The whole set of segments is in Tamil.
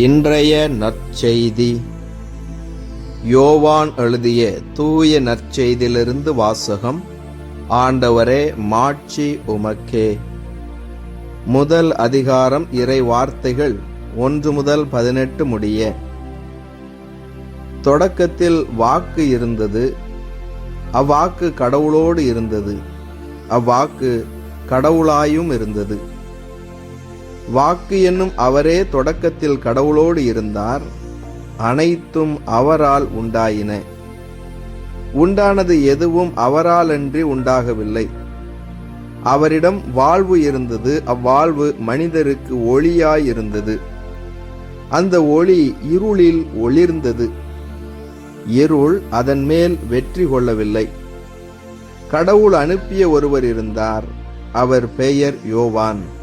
இன்றைய நற்செய்தி. யோவான் எழுதிய தூய நற்செய்தியிலிருந்து வாசகம். ஆண்டவரே மாட்சி உமக்கே. முதல் அதிகாரம் இறை வார்த்தைகள் ஒன்று முதல் பதினெட்டு முடிய. தொடக்கத்தில் வாக்கு இருந்தது. அவ்வாக்கு கடவுளோடு இருந்தது. அவ்வாக்கு கடவுளாயும் இருந்தது. வாக்கு என்னும் அவரே தொடக்கத்தில் கடவுளோடு இருந்தார் அனைத்தும் அவரால் உண்டாயின. உண்டானது எதுவும் அவராலன்றி உண்டாகவில்லை. அவரிடம் வாழ்வு இருந்தது அவ்வாழ்வு மனிதருக்கு ஒளியாயிருந்தது. அந்த ஒளி இருளில் ஒளிர்ந்தது. இருள் அதன் மேல் வெற்றி கொள்ளவில்லை. கடவுள் அனுப்பிய ஒருவர் இருந்தார் அவர் பெயர் யோவான்.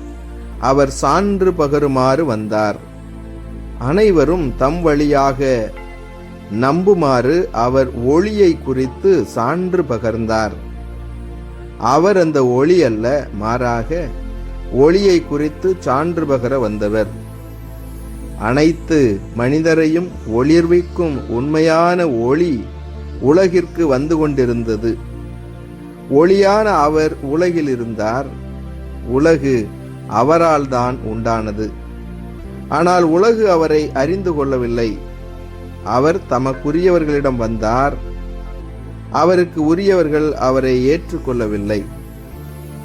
அவர் சான்று பகருமாறு வந்தார். அனைவரும் தம் வழியாக நம்புமாறு அவர் ஒளியை குறித்து சான்று பகர்ந்தார். அவர் அந்த ஒளி அல்ல மாறாக ஒளியை குறித்து சான்று பகர வந்தவர். அனைத்து மனிதரையும் ஒளிர்விக்கும் உண்மையான ஒளி உலகிற்கு வந்து கொண்டிருந்தது. ஒளியான அவர் உலகில் இருந்தார். உலகு அவரால் தான் உண்டானது. ஆனால் உலகு அவரை அறிந்து கொள்ளவில்லை. அவர் தமக்குரியவர்களிடம் வந்தார். அவருக்கு உரியவர்கள் அவரை ஏற்றுக்கொள்ளவில்லை.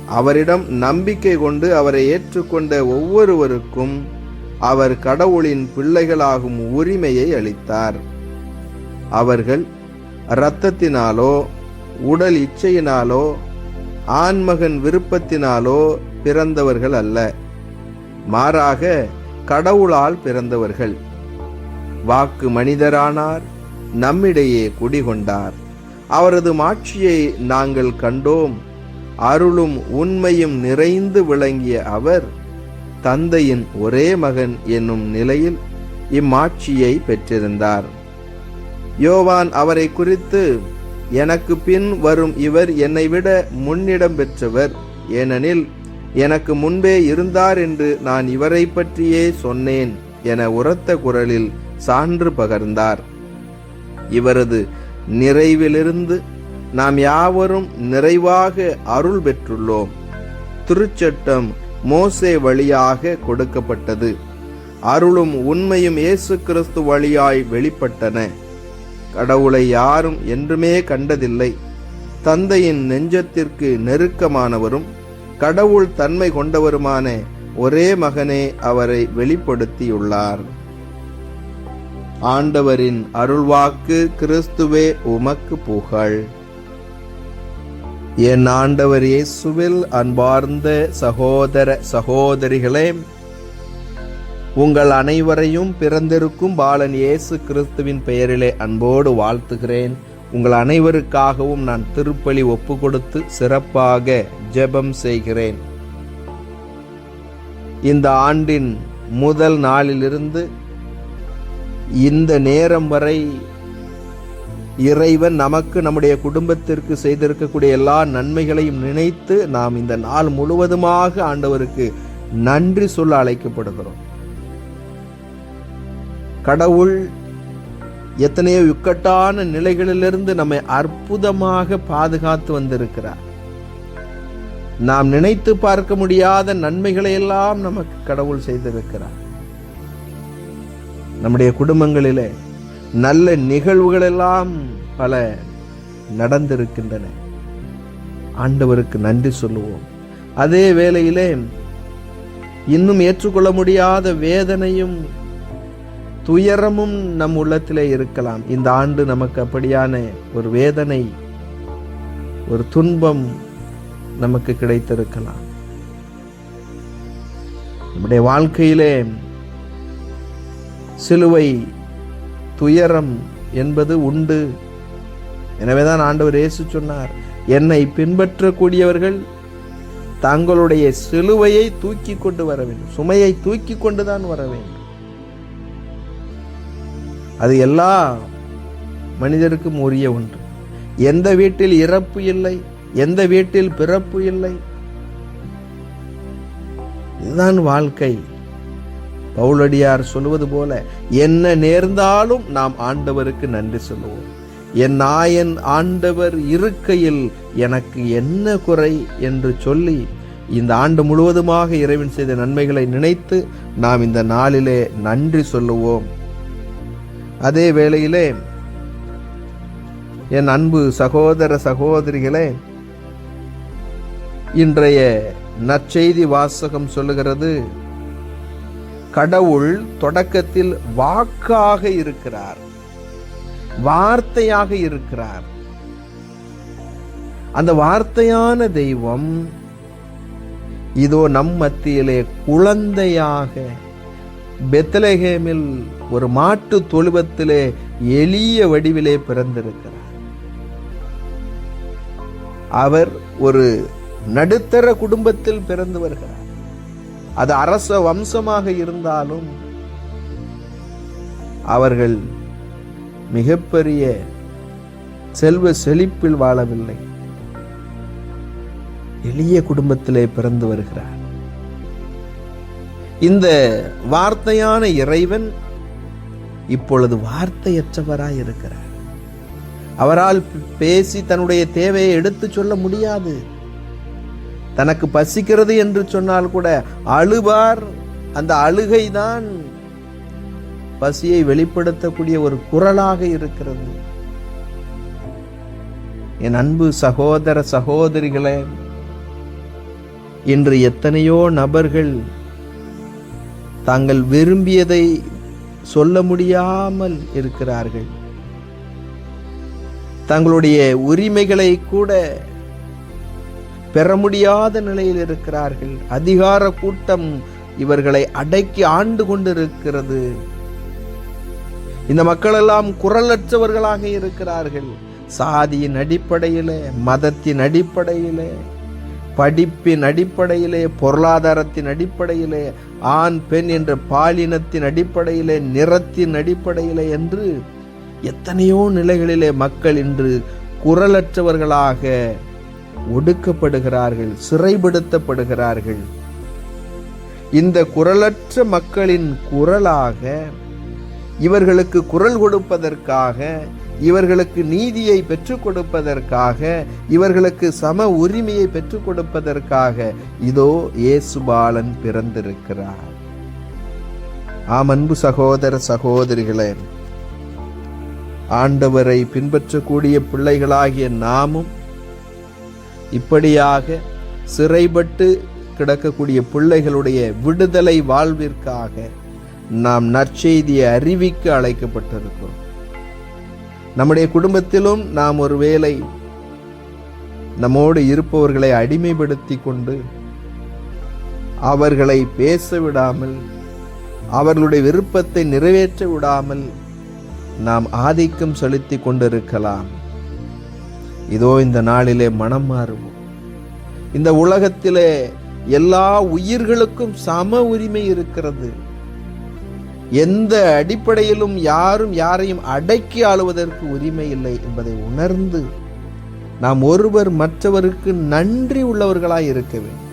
அவரிடம் நம்பிக்கை கொண்டு அவரை ஏற்றுக்கொண்ட ஒவ்வொருவருக்கும் அவர் கடவுளின் பிள்ளைகளாகும் உரிமையை அளித்தார். அவர்கள் இரத்தத்தினாலோ உடல் இச்சையினாலோ ஆண்மகன் விருப்பத்தினாலோ பிறந்தவர்கள் அல்ல. மாறாக கடவுளால் பிறந்தவர்கள். வாக்கு மனிதரானார் நம்மிடையே குடிகொண்டார். அவரது மாட்சியை நாங்கள் கண்டோம். அருளும் உண்மையும் நிறைந்து விளங்கிய அவர் தந்தையின் ஒரே மகன் என்னும் நிலையில் இம்மாட்சியை பெற்றிருந்தார். யோவான் அவரை குறித்து எனக்கு பின் வரும் இவர் என்னை விட முன்னிடம் பெற்றவர் ஏனெனில் எனக்கு முன்பே இருந்தார் என்று நான் இவரை பற்றியே சொன்னேன் என உரத்த குரலில் சான்று பகர்ந்தார். இவரது நிறைவிலிருந்து நாம் யாவரும் நிறைவாக அருள் பெற்றுள்ளோம். திருச்சட்டம் மோசே வழியாக கொடுக்கப்பட்டது. அருளும் உண்மையும் இயேசு கிறிஸ்து வழியாய் வெளிப்பட்டன. கடவுளை யாரும் என்றுமே கண்டதில்லை. தந்தையின் நெஞ்சத்திற்கு நெருக்கமானவரும் கடவுள் தன்மை கொண்டவருமான ஒரே மகனே அவரை வெளிப்படுத்தியுள்ளார். ஆண்டவரின் அருள்வாக்கு கிறிஸ்துவே உமக்கு புகழ். என் ஆண்டவர் இயேசுவில் அன்பார்ந்த சகோதர சகோதரிகளே உங்கள் அனைவரையும் பிறந்திருக்கும் பாலன் இயேசு கிறிஸ்துவின் பெயரிலே அன்போடு வாழ்த்துகிறேன். உங்கள் அனைவருக்காகவும் நான் திருப்பலி ஒப்பு கொடுத்து சிறப்பாக ஜெபம் செய்கிறேன். இந்த ஆண்டின் முதல் நாளிலிருந்து இந்த நேரம் வரை இறைவன் நமக்கு நம்முடைய குடும்பத்திற்கு செய்திருக்கக்கூடிய எல்லா நன்மைகளையும் நினைத்து நாம் இந்த நாள் முழுவதுமாக ஆண்டவருக்கு நன்றி சொல்ல அழைக்கப்படுகிறோம். கடவுள் எத்தனையோ இக்கட்டான நிலைகளிலிருந்து நம்மை அற்புதமாக பாதுகாத்து வந்திருக்கிறார். நாம் நினைத்து பார்க்க முடியாத நன்மைகளை எல்லாம் நமக்கு கடவுள் செய்திருக்கிறார். நம்முடைய குடும்பங்களிலே நல்ல நிகழ்வுகள் எல்லாம் பல நடந்திருக்கின்றன. ஆண்டவருக்கு நன்றி சொல்லுவோம். அதே வேளையிலே இன்னும் ஏற்றுக்கொள்ள முடியாத வேதனையும் துயரமும் நம் உள்ளத்திலே இருக்கலாம். இந்த ஆண்டு நமக்கு அப்படியான ஒரு வேதனை ஒரு துன்பம் நமக்கு கிடைத்திருக்கலாம். நம்முடைய வாழ்க்கையிலே சிலுவை துயரம் என்பது உண்டு. எனவேதான் ஆண்டவர் இயேசு சொன்னார் என்னை பின்பற்றக்கூடியவர்கள் தங்களுடைய சிலுவையை தூக்கி கொண்டு வர வேண்டும். சுமையை தூக்கி கொண்டுதான் வர வேண்டும். அது எல்லா மனிதருக்கும் உரிய ஒன்று. எந்த வீட்டில் இறப்பு இல்லை எந்த வீட்டில் பிறப்பு இல்லை இதுதான் வாழ்க்கை. பவுலடியார் சொல்லுவது போல என்ன நேர்ந்தாலும் நாம் ஆண்டவருக்கு நன்றி சொல்லுவோம். என் நாயன் ஆண்டவர் இருக்கையில் எனக்கு என்ன குறை என்று சொல்லி இந்த ஆண்டு முழுவதுமாக இறைவன் செய்த நன்மைகளை நினைத்து நாம் இந்த நாளிலே நன்றி சொல்லுவோம். அதே வேளையிலே என் அன்பு சகோதர சகோதரிகளே இன்றைய நற்செய்தி வாசகம் சொல்லுகிறது கடவுள் தொடக்கத்தில் வாக்காக இருக்கிறார் வார்த்தையாக இருக்கிறார். அந்த வார்த்தையான தெய்வம் இதோ நம் மத்தியிலே குழந்தையாக பெத்லஹேமில் ஒரு மாட்டு தொழுவத்திலே எளிய வடிவிலே பிறந்திருக்கிறார். அவர் ஒரு நடுத்தர குடும்பத்தில் பிறந்து வருகிறார். அது அரச வம்சமாக இருந்தாலும் அவர்கள் மிகப்பெரிய செல்வ செழிப்பில் வாழவில்லை. எளிய குடும்பத்திலே பிறந்து வருகிறார். இந்த வார்த்தையான இறைவன் இப்பொழுது வார்த்தையற்றவராய் இருக்கிறார். அவரால் பேசி தன்னுடைய தேவையை எடுத்து சொல்ல முடியாது. தனக்கு பசிக்கிறது என்று சொன்னால் கூட அழுவார். அந்த அழுகை தான் பசியை வெளிப்படுத்தக்கூடிய ஒரு குரலாக இருக்கிறது. என் அன்பு சகோதர சகோதரிகளே இன்று எத்தனையோ நபர்கள் தாங்கள் விரும்பியதை சொல்ல முடியாமல் இருக்கிறார்கள். தங்களுடைய உரிமைகளை கூட பெற முடியாத நிலையில் இருக்கிறார்கள். அதிகார கூட்டம் இவர்களை அடக்கி ஆண்டு கொண்டிருக்கிறது. இந்த மக்கள் எல்லாம் குரலற்றவர்களாக இருக்கிறார்கள். சாதியின் அடிப்படையிலே மதத்தின் அடிப்படையிலே படிப்பின் அடிப்படையிலே பொருளாதாரத்தின் அடிப்படையிலே ஆண் பெண் என்ற பாலினத்தின் அடிப்படையிலே நிறத்தின் அடிப்படையிலே என்று எத்தனையோ நிலைகளிலே மக்கள் இன்று குரலற்றவர்களாக ஒடுக்கப்படுகிறார்கள் சிறைப்படுத்தப்படுகிறார்கள். இந்த குரலற்ற மக்களின் குரலாக இவர்களுக்கு குரல் கொடுப்பதற்காக இவர்களுக்கு நீதியை பெற்றுக் கொடுப்பதற்காக இவர்களுக்கு சம உரிமையை பெற்றுக் கொடுப்பதற்காக இதோ இயேசுபாலன் பிறந்திருக்கிறார். ஆம் அன்பு சகோதர சகோதரிகளே ஆண்டவரை பின்பற்றக்கூடிய பிள்ளைகளாகிய நாமும் இப்படியாக சிறைப்பட்டு கிடக்கக்கூடிய பிள்ளைகளுடைய விடுதலை வாழ்விற்காக நாம் நற்செய்தியை அறிவிக்க அழைக்கப்பட்டிருக்கிறோம். நம்முடைய குடும்பத்திலும் நாம் ஒருவேளை நம்மோடு இருப்பவர்களை அடிமைப்படுத்தி கொண்டு அவர்களை பேச விடாமல் அவர்களுடைய விருப்பத்தை நிறைவேற்ற விடாமல் நாம் ஆதிக்கம் செலுத்தி கொண்டிருக்கலாம். இதோ இந்த நாளிலே மனம் மாறுவோம். இந்த உலகத்திலே எல்லா உயிர்களுக்கும் சம உரிமை இருக்கிறது. எந்த அடிப்படையிலும் யாரும் யாரையும் அடக்கி ஆளுவதற்கு உரிமை இல்லை என்பதை உணர்ந்து நாம் ஒருவர் மற்றவருக்கு நன்றி உள்ளவர்களாய் இருக்க வேண்டும்.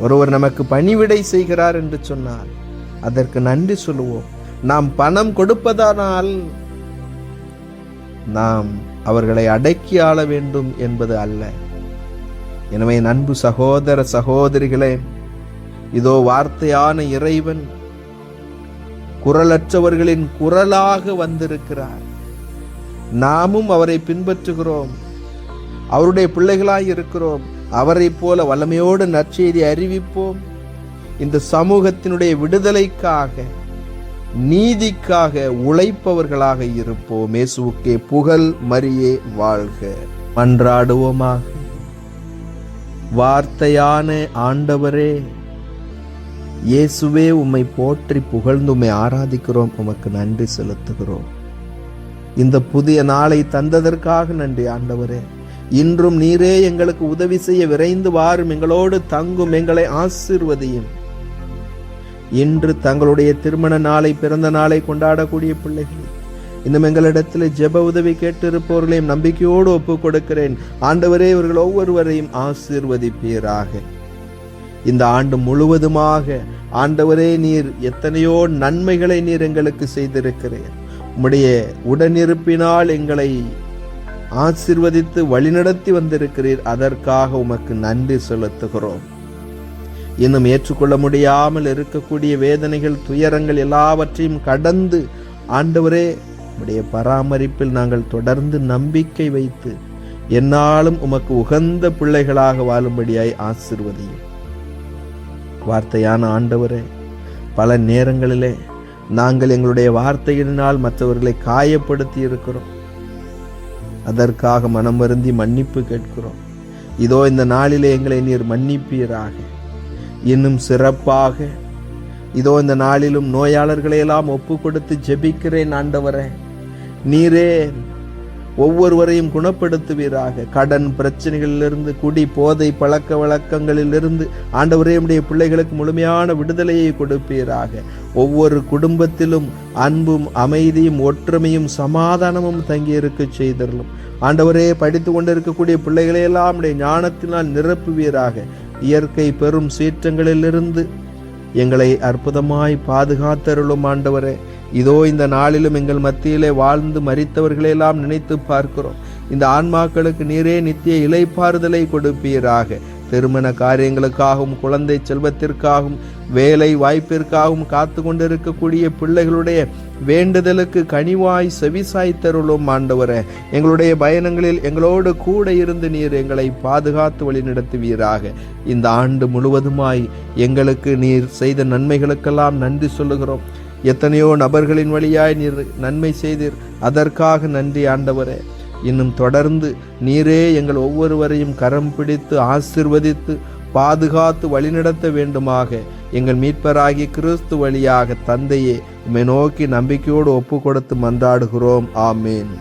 ஒருவர் நமக்கு பணிவிடை செய்கிறார் என்று சொன்னால் அதற்கு நன்றி சொல்லுவோம். நாம் பணம் கொடுப்பதானால் நாம் அவர்களை அடக்கி ஆள வேண்டும் என்பது அல்ல. எனவே நண்பு சகோதர சகோதரிகளே இதோ வார்த்தையான இறைவன் குரலற்றவர்களின் குரலாக வந்திருக்கிறார். நாமும் அவரை பின்பற்றுகிறோம். அவருடைய பிள்ளைகளாய் இருக்கிறோம். அவரை போல வல்லமையோடு நற்செய்தி அறிவிப்போம். இந்த சமூகத்தினுடைய விடுதலைக்காக நீதிக்காக உழைப்பவர்களாக இருப்போம். இயேசுக்கே புகழ் மரியே வாழ்க. மன்றாடுவோமாக. வார்த்தையான ஆண்டவரே இயேசுவே உம்மை போற்றி புகழ்ந்து உம்மை ஆராதிக்கிறோம். உமக்கு நன்றி செலுத்துகிறோம். இந்த புதிய நாளை தந்ததற்காக நன்றி ஆண்டவரே. இன்றும் நீரே எங்களுக்கு உதவி செய்ய விரைந்து வாரும். எங்களோடு தங்கும் எங்களை ஆசிர்வதியும். இன்று தங்களுடைய திருமண நாளை பிறந்த நாளை கொண்டாடக்கூடிய பிள்ளைகள் இன்னும் எங்களிடத்தில் ஜெப உதவி கேட்டிருப்பவர்களையும் நம்பிக்கையோடு ஒப்புக் கொடுக்கிறேன் ஆண்டவரே இவர்கள் ஒவ்வொருவரையும் ஆசீர்வதிப்பீராக. இந்த ஆண்டு முழுவதுமாக ஆண்டவரே நீர் எத்தனையோ நன்மைகளை நீர் எங்களுக்கு செய்திருக்கிறீர். உம்முடைய உடனிருப்பினால் எங்களை ஆசிர்வதித்து வழிநடத்தி வந்திருக்கிறீர். அதற்காக உமக்கு நன்றி செலுத்துகிறோம். இன்னும் ஏற்றுக்கொள்ள முடியாமல் இருக்கக்கூடிய வேதனைகள் துயரங்கள் எல்லாவற்றையும் கடந்து ஆண்டவரே உடைய பராமரிப்பில் நாங்கள் தொடர்ந்து நம்பிக்கை வைத்து என்னாலும் உமக்கு உகந்த பிள்ளைகளாக வாழும்படியாய் ஆசிர்வதியும். வார்த்தையான ஆண்டவரே பல நேரங்களிலே நாங்கள் எங்களுடைய வார்த்தையினால் மற்றவர்களை காயப்படுத்தி இருக்கிறோம் அதற்காக மனம் வருந்தி மன்னிப்பு கேட்கிறோம். இதோ இந்த நாளிலே எங்களை நீர் மன்னிப்பீராக. இன்னும் சிறப்பாக இதோ இந்த நாளிலும் நோயாளர்களை எல்லாம் ஒப்பு கொடுத்து ஜெபிக்கிறேன் ஆண்டவரே. நீரே ஒவ்வொருவரையும் குணப்படுத்துவீராக. கடன் பிரச்சனைகளிலிருந்து குடி போதை பழக்க வழக்கங்களிலிருந்து ஆண்டவரே உடைய பிள்ளைகளுக்கு முழுமையான விடுதலையை கொடுப்பீராக. ஒவ்வொரு குடும்பத்திலும் அன்பும் அமைதியும் ஒற்றுமையும் சமாதானமும் தங்கியிருக்க செய்தரலும் ஆண்டவரே படித்து கொண்டிருக்கக்கூடிய பிள்ளைகளையெல்லாம் உடைய ஞானத்தினால் நிரப்புவீராக. இயற்கை பெரும் சீற்றங்களிலிருந்து எங்களை அற்புதமாய் பாதுகாத்தருளும் ஆண்டவரே. இதோ இந்த நாளிலும் எங்கள் மத்தியிலே வாழ்ந்து மறித்தவர்களெல்லாம் நினைத்து பார்க்கிறோம். இந்த ஆன்மாக்களுக்கு நீரே நித்திய இலைப்பாறுதலை கொடுப்பீராக. திருமண காரியங்களுக்காகவும் குழந்தை செல்வத்திற்காகவும் வேலை வாய்ப்பிற்காகவும் காத்து கொண்டிருக்கக்கூடிய பிள்ளைகளுடைய வேண்டுதலுக்கு கனிவாய் செவிசாய் தருளும் ஆண்டவரே. எங்களுடைய பயணங்களில் எங்களோடு கூட இருந்து நீர் எங்களை பாதுகாத்து வழிநடத்துவீராக. இந்த ஆண்டு முழுவதுமாய் எங்களுக்கு நீர் செய்த நன்மைகளுக்கெல்லாம் நன்றி சொல்லுகிறோம். எத்தனையோ நபர்களின் வழியாய் நீர் நன்மை செய்தீர். அதற்காக நன்றி ஆண்டவரே. இன்னும் தொடர்ந்து நீரே எங்கள் ஒவ்வொருவரையும் கரம் பிடித்து ஆசிர்வதித்து பாதுகாத்து வழிநடத்த வேண்டுமாக எங்கள் மீட்பராகி கிறிஸ்து வழியாக தந்தையே உம்மை நோக்கி நம்பிக்கையோடு ஒப்பு கொடுத்து மன்றாடுகிறோம். ஆமேன்.